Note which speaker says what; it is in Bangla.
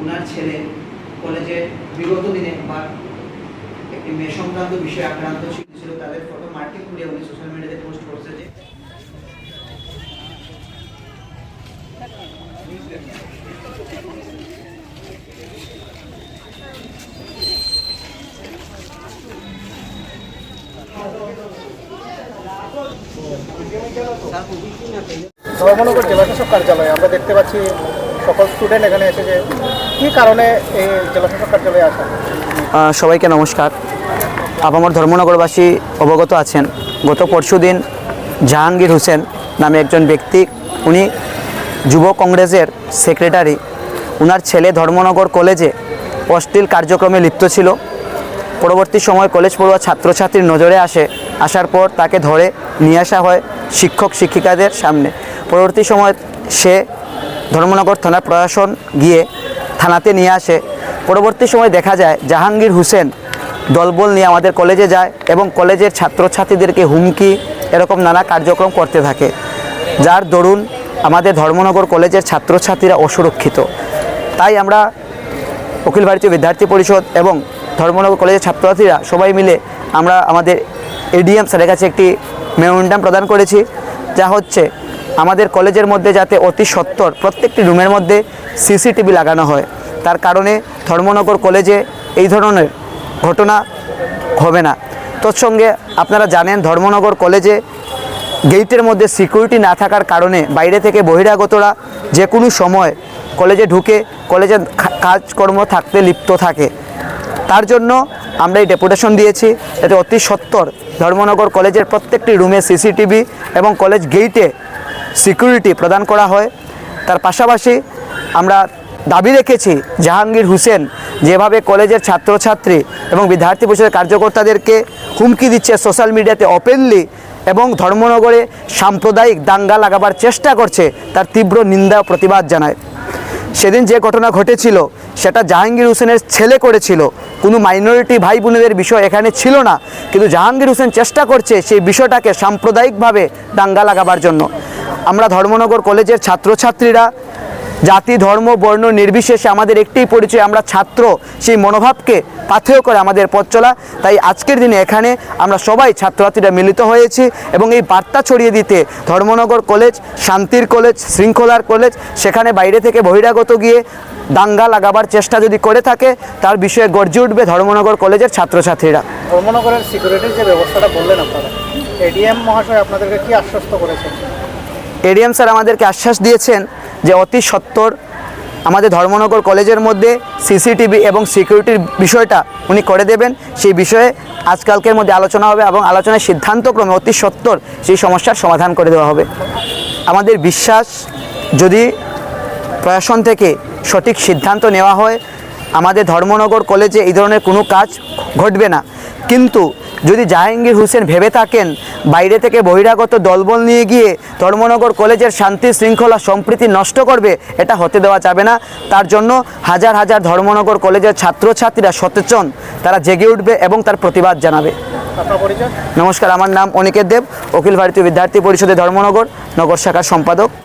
Speaker 1: ওনার ছেলে কলেজে বিগত দিনে বা একটি মেয়ে সংক্রান্ত বিষয়ে আক্রান্ত ছিল, তাদের ফটো মার্কে খুলে উনি সোশ্যাল মিডিয়াতে পোস্ট করছে যে
Speaker 2: জেলাশাসক কার্যালয়ে। আমরা দেখতে পাচ্ছি সকল স্টুডেন্ট এখানে কি কারণে এই কার্যালয়ে আসা?
Speaker 3: সবাইকে নমস্কার। আপামর ধর্মনগরবাসী অবগত আছেন। গত পরশুদিন জাহাঙ্গীর হোসেন নামে একজন ব্যক্তি, উনি যুব কংগ্রেসের সেক্রেটারি। ওনার ছেলে ধর্মনগর কলেজে অশ্লীল কার্যক্রমে লিপ্ত ছিল। পরবর্তী সময় কলেজ পড়ুয়া ছাত্রছাত্রীর নজরে আসে। আসার পর তাকে ধরে নিয়ে আসা হয় শিক্ষক শিক্ষিকাদের সামনে। পরবর্তী সময় সে ধর্মনগর থানা প্রশাসন গিয়ে থানাতে নিয়ে আসে। পরবর্তী সময় দেখা যায় জাহাঙ্গীর হোসেন দলবল নিয়ে আমাদের কলেজে যায় এবং কলেজের ছাত্রছাত্রীদেরকে হুমকি এরকম নানা কার্যক্রম করতে থাকে। যার দরুন আমাদের ধর্মনগর কলেজের ছাত্রছাত্রীরা অসুরক্ষিত। তাই আমরা অখিল ভারতীয় বিদ্যার্থী পরিষদ এবং ধর্মনগর কলেজের ছাত্রছাত্রীরা সবাই মিলে আমরা আমাদের এডিএম স্যারের কাছে একটি মেমোরেন্ডাম প্রদান করেছি। যা হচ্ছে আমাদের কলেজের মধ্যে যাতে অতি সত্বর প্রত্যেকটি রুমের মধ্যে সিসিটিভি লাগানো হয়। তার কারণে ধর্মনগর কলেজে এই ধরনের ঘটনা হবে না। তৎসঙ্গে আপনারা জানেন, ধর্মনগর কলেজে গেটের মধ্যে সিকিউরিটি না থাকার কারণে বাইরে থেকে বহিরাগতরা যে কোনো সময় কলেজে ঢুকে কলেজে কাজকর্ম থাকতে লিপ্ত থাকে। তার জন্য আমরা এই ডেপুটেশন দিয়েছি যাতে অতি সত্বর ধর্মনগর কলেজের প্রত্যেকটি রুমে সিসিটিভি এবং কলেজ গেইটে সিকিউরিটি প্রদান করা হয়। তার পাশাপাশি আমরা দাবি রেখেছি জাহাঙ্গীর হোসেন যেভাবে কলেজের ছাত্রছাত্রী এবং বিদ্যার্থী পরিষদের কার্যকর্তাদেরকে হুমকি দিচ্ছে সোশ্যাল মিডিয়াতে ওপেনলি এবং ধর্মনগরে সাম্প্রদায়িক দাঙ্গা লাগাবার চেষ্টা করছে, তার তীব্র নিন্দা প্রতিবাদ জানায়। সেদিন যে ঘটনা ঘটেছিল, সেটা জাহাঙ্গীর হোসেনের ছেলে করেছিল। কোনো মাইনরিটি ভাই বোনেদের বিষয় এখানে ছিল না, কিন্তু জাহাঙ্গীর হোসেন চেষ্টা করছে সেই বিষয়টাকে সাম্প্রদায়িকভাবে দাঙ্গা লাগাবার জন্য। আমরা ধর্মনগর কলেজের ছাত্রছাত্রীরা, জাতি, ধর্ম, বর্ণ নির্বিশেষে আমাদের একটি পরিচয়, আমরা ছাত্র। সেই মনোভাবকে পাথেয় করে আমাদের পথ চলা। তাই আজকের দিনে এখানে আমরা সবাই ছাত্রছাত্রীরা মিলিত হয়েছি এবং এই বার্তা ছড়িয়ে দিতে ধর্মনগর কলেজ, শান্তির কলেজ, শৃঙ্খলার কলেজ, সেখানে বাইরে থেকে বহিরাগত গিয়ে দাঙ্গা লাগাবার চেষ্টা যদি করে থাকে, তার বিষয়ে গর্জে উঠবে ধর্মনগর কলেজের ছাত্রছাত্রীরা।
Speaker 2: ধর্মনগরের সিকিউরিটির যে ব্যবস্থাটা বললেন আপনারা এডিএম মহাশয় আপনাদেরকে কি আশ্বস্ত করেছেন?
Speaker 3: এডিএম স্যার আমাদেরকে আশ্বাস দিয়েছেন যে অতি সত্বর আমাদের ধর্মনগর কলেজের মধ্যে সিসিটিভি এবং সিকিউরিটির বিষয়টা উনি করে দেবেন। সেই বিষয়ে আজকালকের মধ্যে আলোচনা হবে এবং আলোচনার সিদ্ধান্তক্রমে অতি সত্বর সেই সমস্যার সমাধান করে দেওয়া হবে। আমাদের বিশ্বাস, যদি প্রশাসন থেকে সঠিক সিদ্ধান্ত নেওয়া হয়, আমাদের ধর্মনগর কলেজে এই ধরনের কোনো কাজ ঘটবে না। কিন্তু যদি জাহাঙ্গীর হোসেন ভেবে থাকেন বাইরে থেকে বহিরাগত দলবল নিয়ে গিয়ে ধর্মনগর কলেজের শান্তি শৃঙ্খলা সম্প্রীতি নষ্ট করবে এটা হতে দেওয়া যাবে না। তার জন্য হাজার হাজার ধর্মনগর কলেজের ছাত্রছাত্রীরা সচেতন তারা জেগে উঠবে এবং তার প্রতিবাদ জানাবে। নমস্কার আমার নাম অনিকেত দেব অখিল ভারতীয় বিদ্যার্থী পরিষদের ধর্মনগর নগর শাখার সম্পাদক।